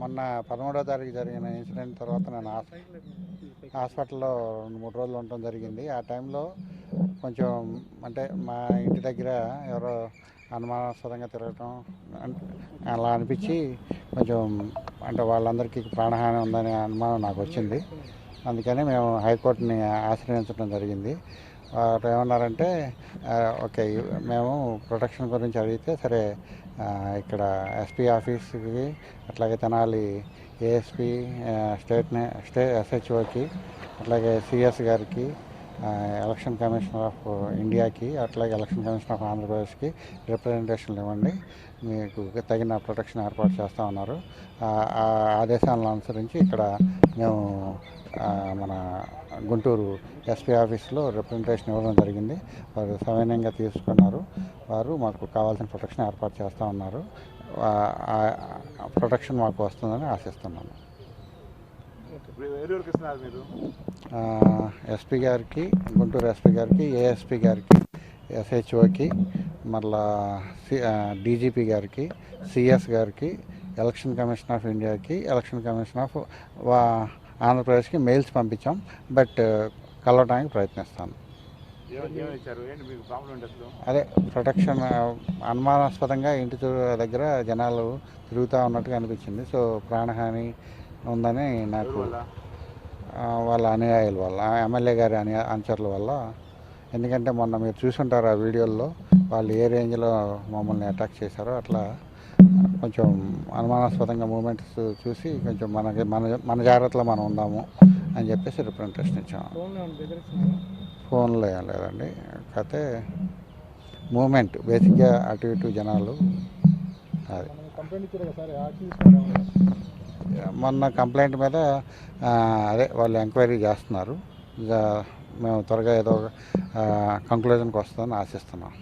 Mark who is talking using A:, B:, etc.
A: మొన్న పదమూడవ తారీఖు జరిగిన ఇన్సిడెంట్ తర్వాత నేను హాస్పిటల్లో రెండు మూడు రోజులు ఉండటం జరిగింది. ఆ టైంలో కొంచెం అంటే మా ఇంటి దగ్గర ఎవరో అనుమానాస్పదంగా తిరగటం అలా అనిపించి కొంచెం అంటే వాళ్ళందరికీ ప్రాణహాని ఉందనే అనుమానం నాకు వచ్చింది. అందుకని మేము హైకోర్టుని ఆశ్రయించడం జరిగింది. వారు ఏమన్నారంటే ఓకే మేము ప్రొటెక్షన్ గురించి అడిగితే సరే ఇక్కడ ఎస్పీ ఆఫీస్కి అట్లాగే తెనాలి ఏఎస్పీ స్టేట్ స్టే ఎస్హెచ్ఓకి అట్లాగే సిఎస్ గారికి ఎలక్షన్ కమిషనర్ ఆఫ్ ఇండియాకి అట్లాగే ఎలక్షన్ కమిషనర్ ఆఫ్ ఆంధ్రప్రదేశ్కి రిప్రజెంటేషన్లు ఇవ్వండి. మీకు తగిన ప్రొటెక్షన్ ఏర్పాటు చేస్తూ ఉన్నారు. ఆ ఆ ఆదేశాలను అనుసరించి ఇక్కడ మేము మన గుంటూరు ఎస్పీ ఆఫీస్లో రిప్రజెంటేషన్ ఇవ్వడం జరిగింది. వారు సవినయంగా తీసుకున్నారు. వారు మాకు కావాల్సిన ప్రొటెక్షన్ ఏర్పాటు చేస్తూ ఉన్నారు. ఆ- ప్రొటెక్షన్ మాకు వస్తుందని ఆశిస్తున్నాను ఎస్పీ గారికి గుంటూరు ఎస్పీ గారికి ఏఎస్పీ గారికి ఎస్హెచ్ఓకి మళ్ళా సి డీజీపీ గారికి సిఎస్ గారికి ఎలక్షన్ కమిషన్ ఆఫ్ ఇండియాకి ఎలక్షన్ కమిషన్ ఆఫ్ ఆంధ్రప్రదేశ్కి మెయిల్స్ పంపించాం. బట్ కలవడానికి ప్రయత్నిస్తాను. అదే ప్రొటెక్షన్ అనుమానాస్పదంగా ఇంటి దగ్గర జనాలు తిరుగుతూ ఉన్నట్టుగా అనిపించింది. సో ప్రాణహాని ఉందని నాకు వాళ్ళ అనుయాయుల వల్ల ఎమ్మెల్యే గారి అను అనుచరుల వల్ల. ఎందుకంటే మొన్న మీరు చూసుంటారు ఆ వీడియోల్లో వాళ్ళు ఏ రేంజ్లో మమ్మల్ని అటాక్ చేశారో అట్లా కొంచెం అనుమానాస్పదంగా మూమెంట్స్ చూసి కొంచెం మనకి మన మన జాగ్రత్తలో మనం ఉందాము అని చెప్పేసి రిప్రజెంటేషన్ ఇచ్చాము ఫోన్లో ఏం లేదండి. కాకపోతే మూమెంట్ బేసిక్గా అటు ఇటు జనాలు అది. మొన్న కంప్లైంట్ మీద అదే వాళ్ళు ఎంక్వైరీ చేస్తున్నారు. ఇక మేము త్వరగా ఏదో కంక్లూజన్కి వస్తుందని ఆశిస్తున్నాం.